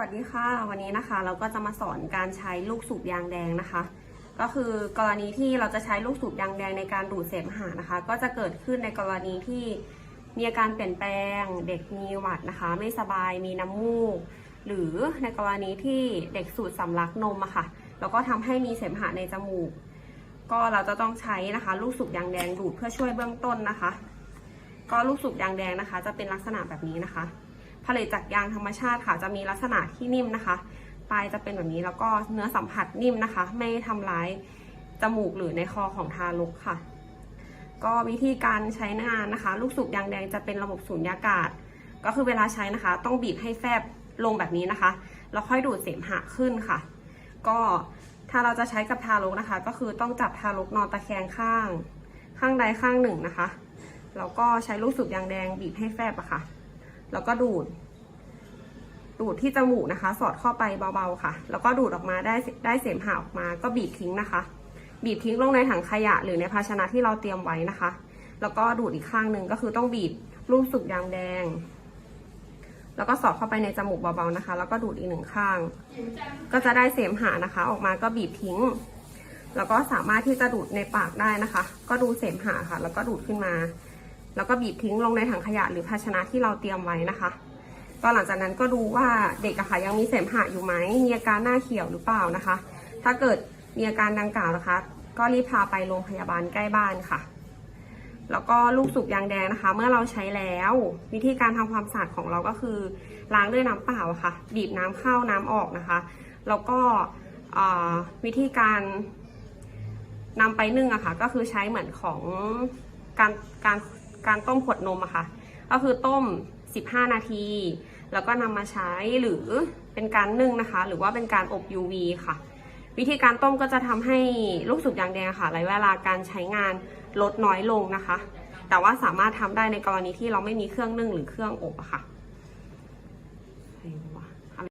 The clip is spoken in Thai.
วัสดีค่ะ วันนี้นะคะเราก็จะมาสอนการใช้ลูกสูบยางแดงนะคะ ก็คือกรณีที่เราจะใช้ลูกสูบยางแดงในการดูดเสมหะนะคะ ก็จะเกิดขึ้นในกรณีที่มีอาการเปลี่ยนแปลง เด็กมีหวัดนะคะ ไม่สบายมีน้ำมูก หรือในกรณีที่เด็กสูดสำลักนมอะค่ะแล้วก็ทำให้มีเสมหะในจมูก ก็เราจะต้องใช้นะคะ ลูกสูบยางแดงดูดเพื่อช่วยเบื้องต้นนะคะ ก็ลูกสูบยางแดงนะคะ จะเป็นลักษณะแบบนี้นะคะ ผลิตจากยางธรรมชาติค่ะจะมีลักษณะที่นิ่มนะคะปลายจะเป็นแบบนี้แล้วก็เนื้อสัมผัสนิ่มนะคะ ไม่ทำร้ายจมูกหรือในคอของทารกค่ะ ก็วิธีการใช้งานนะคะ ลูกสูบยางแดงจะเป็นระบบสูญญากาศ ก็คือเวลาใช้นะคะ ต้องบีบให้แฟบลงแบบนี้นะคะ แล้วค่อยดูดเสมหะขึ้นค่ะ ก็ถ้าเราจะใช้กับทารกนะคะ ก็คือต้องจับทารกนอนตะแคงข้าง ข้างใดข้างหนึ่งนะคะแล้วก็ใช้ลูกสูบยางแดงบีบให้แฟบอะค่ะ แล้วก็ดูด ดูดที่จมูกนะคะ สอดเข้าไปเบาๆค่ะ แล้วก็ดูดออกมาได้ได้เสมหะออกมา ก็บีบทิ้งนะคะ บีบทิ้งลงในถังขยะหรือในภาชนะที่เราเตรียมไว้นะคะ แล้วก็ดูดอีกข้างหนึ่งก็คือต้องบีบลูกสุกยางแดง แล้วก็สอดเข้าไปในจมูกเบาๆนะคะ แล้วก็ดูดอีกหนึ่งข้าง ก็จะได้เสมหะนะคะ ออกมาก็บีบทิ้ง แล้วก็สามารถที่จะดูดในปากได้นะคะ ก็ดูเสมหะค่ะ แล้วก็ดูดขึ้นมา แล้วก็บีบทิ้งลงในถังขยะหรือภาชนะที่เราเตรียมไว้นะคะ ก็หลังจากนั้นก็ดูว่าเด็กอะค่ะยังมีเสมหะอยู่ไหมมีอาการหน้าเขียวหรือเปล่านะคะ ถ้าเกิดมีอาการดังกล่าวนะคะ ก็รีบพาไปโรงพยาบาลใกล้บ้านค่ะ แล้วก็ลูกสูบยางแดงนะคะ เมื่อเราใช้แล้ว วิธีการทำความสะอาดของเราก็คือ ล้างด้วยน้ำเปล่าะค่ะ บีบน้ำเข้าน้ำออกนะคะ แล้วก็วิธีการนำไปนึ่งอะค่ะ ก็คือใช้เหมือนของการการ การต้มขวดนมอะคะ่ะ ก็คือต้ม 15 นาที แล้วก็นำมาใช้หรือเป็นการนึ่งนะคะ หรือว่าเป็นการอบ UV ค่ะ วิธีการต้มก็จะทำให้ลูกสุกยางแดงค่ะระยะเวลาการใช้งานลดน้อยลงนะคะ แต่ว่าสามารถทำได้ในกรณีที่เราไม่มีเครื่องนึ่งหรือเครื่องอบอะค่ะ